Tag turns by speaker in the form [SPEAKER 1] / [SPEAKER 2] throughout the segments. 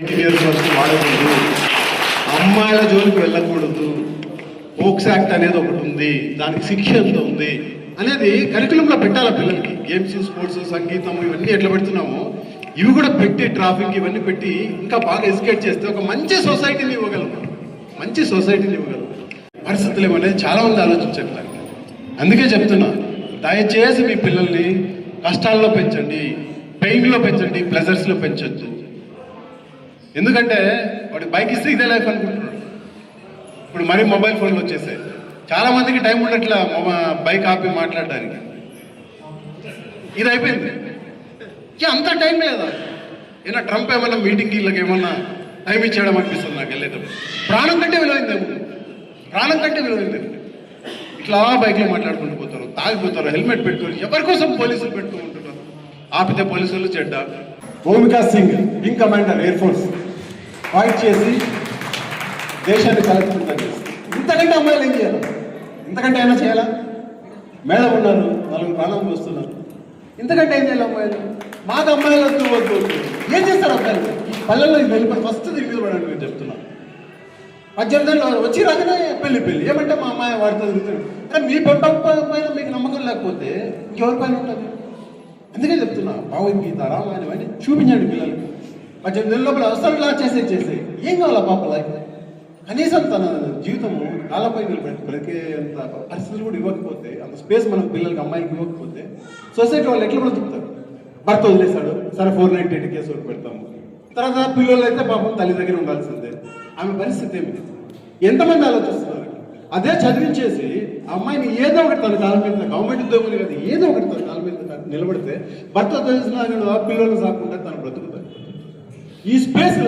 [SPEAKER 1] Interior first వాడకూడదు. అమ్మాయిల జోలికి వెళ్ళకూడదు. పోక్స్ యాక్ట్ అనేది ఒకటి ఉంది. దానికి శిక్ష ఎంత ఉంది? అనేది కరికులంలో పెట్టాలి పిల్లలకి. గేమ్స్ స్పోర్ట్స్ సంగీతం ఇవన్నీ ఎట్లా పెడుతున్నామో ఇవి కూడా పెట్టి ట్రాఫిక్ ఇవన్నీ పెట్టి ఇంకా బాగా ఎడ్యుకేట్ చేస్తే ఒక మంచి సొసైటీని ఇవ్వగలం మంచి సొసైటీని ఇవ్వగలం పరిస్థితులు ఏమనేది చాలా మంది ఆలోచించారు అందుకే చెప్తున్నా దయచేసి మీ పిల్లల్ని కష్టాల్లో పెంచండి పెయిన్లో పెంచండి ప్లెజర్స్లో పెంచొద్దు. ఎందుకంటే వాడికి బైక్ ఇస్తే ఇదే లైఫ్ అనుకుంటున్నాడు. ఇప్పుడు మరీ మొబైల్ ఫోన్లు వచ్చేసాయి. చాలా మందికి టైం ఉండట్లా బైక్ ఆపి మాట్లాడడానికి. ఇది అయిపోయింది. ఇక అంత టైం లేదా? ఏనా ట్రంప్ ఏమైనా మీటింగ్ వీళ్ళకి ఏమన్నా టైం ఇచ్చేయడం అనిపిస్తుంది నాకు వెళ్ళేటప్పుడు. ప్రాణం కంటే విలువైందేమో ప్రాణం కంటే విలువైంది. ఇట్లా బైక్లో మాట్లాడుకుంటూ పోతారు తాగిపోతారు హెల్మెట్ పెట్టుకొని ఎవరికోసం పోలీసులు పెట్టుకుంటున్నారు? ఆపితే పోలీసులు చెడ్డ.
[SPEAKER 2] Bhumika Singh wing commander air force fight చేసి దేశాన్ని కలుపుకుంటారు ఇంతకంటే అమ్మాయిలు ఏం చేయాలి? ఇంతకంటే అయినా చేయాలా? మేడం ఉన్నారు నలుగురు ప్రాణం వస్తున్నారు. ఇంతకంటే ఏం చేయాలి అమ్మాయిలు? మాకు అమ్మాయిలు వద్దు వద్దు వద్దు. ఏం చేస్తారు అబ్బాయిలు? ఈ పల్లెల్లో వెళ్ళిపోయి ఫస్ట్ దీని మీద పడండి నేను పద్దెనిమిదిలో వచ్చి రాగానే పెళ్ళి పెళ్ళి. ఏమంటే మా అమ్మాయి వాడితో తిరుగుతాడు. కానీ మీ పొట్ట పైన మీకు నమ్మకం లేకపోతే ఇంకెవరి పైన ఉంటుంది? అందుకే చెప్తున్నా భగవద్గీత రామాయణం అని చూపించండి పిల్లలకి. పద్దెనిమిది నెలల లోపల అసలు లా చేసే చేసే. ఏం కావాలా పాప లైఫ్? కనీసం తన జీవితము కాలపై నిలబడి బ్రతికేంత పరిస్థితులు కూడా ఇవ్వకపోతే అంత స్పేస్ మనం పిల్లలకి అమ్మాయికి ఇవ్వకపోతే సొసైటీ వాళ్ళు ఎట్లా బ్రతుకుతారు? భర్త వదిలేశాడు సరే ఫోర్ నైన్టీ ఎయిట్ కేసు పెడతాము. తర్వాత పిల్లలు అయితే పాపం తల్లి దగ్గర ఉండాల్సిందే. ఆమె పరిస్థితి ఏమిటి? ఎంతమంది ఆలోచిస్తున్నారు? అదే చదివించేసి అమ్మాయిని ఏదో ఒకటి తన కాలం మీద గవర్నమెంట్ ఉద్యోగులు కదా ఏదో ఒకటి తన కాలం మీద నిలబడితే భర్త వదిలేసిన పిల్లలు సాకుండా తన బ్రతుకు ఈ స్పేస్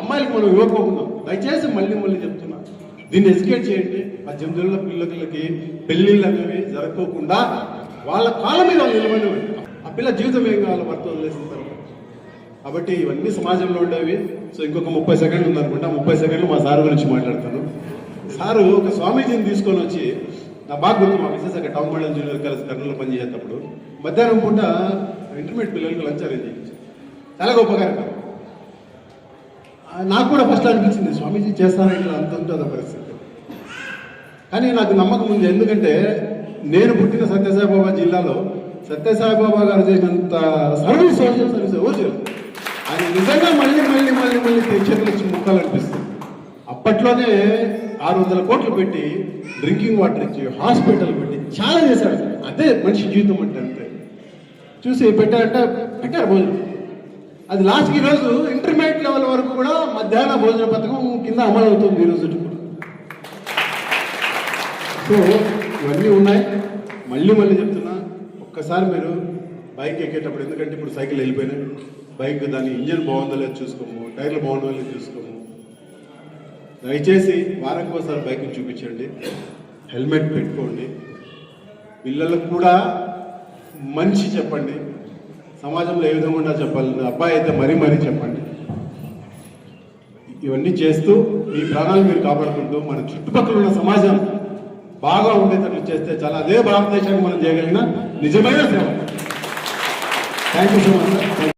[SPEAKER 2] అమ్మాయిలకు మనం ఇవ్వకుండా దయచేసి మళ్ళీ మళ్ళీ చెప్తున్నా. దీన్ని ఎడ్యుకేట్ చేయండి. పద్దెనిమిది ఏళ్ళ పిల్లలకి పెళ్ళిళ్ళు అనేవి జరగకోకుండా వాళ్ళ కాళ్ళ మీద నిలబడి ఆ పిల్ల జీవితం ఏం కావాలి భర్త వదిలేసిన తర్వాత. కాబట్టి ఇవన్నీ సమాజంలో ఉండేవి. సో ఇంకొక ముప్పై సెకండ్లు ఉందనుకుంటా. ముప్పై సెకండ్లు మా సార్ గురించి మాట్లాడతాను. సారు ఒక స్వామీజీని తీసుకొని వచ్చి నా బాగా గుర్తు మా మిస్సెస్ అక్కడ టౌన్ మండలం జూనియర్ కాలేజ్ కర్నూలు పనిచేసేటప్పుడు మధ్యాహ్నం పూట ఇంటర్మీడియట్ పిల్లలకి లంచ్ అరేంజ్ చేయించారు? చాలా గొప్ప కార్యక్రమం. నాకు కూడా ఫస్ట్ అనిపించింది స్వామీజీ చేస్తానంటే ఇట్లా అంత ఉంటుంది ఆ పరిస్థితి. కానీ నాకు నమ్మకం ఉంది ఎందుకంటే నేను పుట్టిన సత్యసాయిబాబా జిల్లాలో సత్యసాయిబాబా గారు చేసినంత సర్వీస్ సోషల్ సర్వీస్ ఎవరు ఆయన నిజంగా మళ్ళీ మళ్ళీ మళ్ళీ మళ్ళీ చేతులు వచ్చి ముక్కలు అనిపిస్తుంది. అప్పట్లోనే ఆరు వందల కోట్లు పెట్టి డ్రింకింగ్ వాటర్ ఇచ్చి హాస్పిటల్ పెట్టి చాలా చేశాడు. అదే మనిషి జీవితం అంటే అంతే. చూసి పెట్టారంటే పెట్టారు భోజనం. అది లాస్ట్కి ఈరోజు ఇంటర్మీడియట్ లెవెల్ వరకు కూడా మధ్యాహ్న భోజన పథకం కింద అమలు అవుతుంది ఈరోజు కూడా సో ఇవన్నీ ఉన్నాయి. మళ్ళీ మళ్ళీ చెప్తున్నా ఒక్కసారి మీరు బైక్ ఎక్కేటప్పుడు ఎందుకంటే ఇప్పుడు సైకిల్ వెళ్ళిపోయినాయి. బైక్ దాని ఇంజన్ బాగుందో లేదో చూసుకోము టైర్లు బాగుందో లేదో చూసుకోము. దయచేసి వారానికి ఒకసారి బైక్ చూపించండి. హెల్మెట్ పెట్టుకోండి. పిల్లలకు కూడా మంచి చెప్పండి. సమాజంలో ఏ విధంగా ఉండాలో చెప్పాలి. అబ్బాయి అయితే మరీ మరీ చెప్పండి. ఇవన్నీ చేస్తూ మీ ప్రాణాలు మీరు కాపాడుకుంటూ మన చుట్టుపక్కల ఉన్న సమాజం బాగా ఉండేటట్లు చేస్తే చాలా అదే భారతదేశానికి మనం చేయగలిగిన నిజమైన సేవ. Thank you so much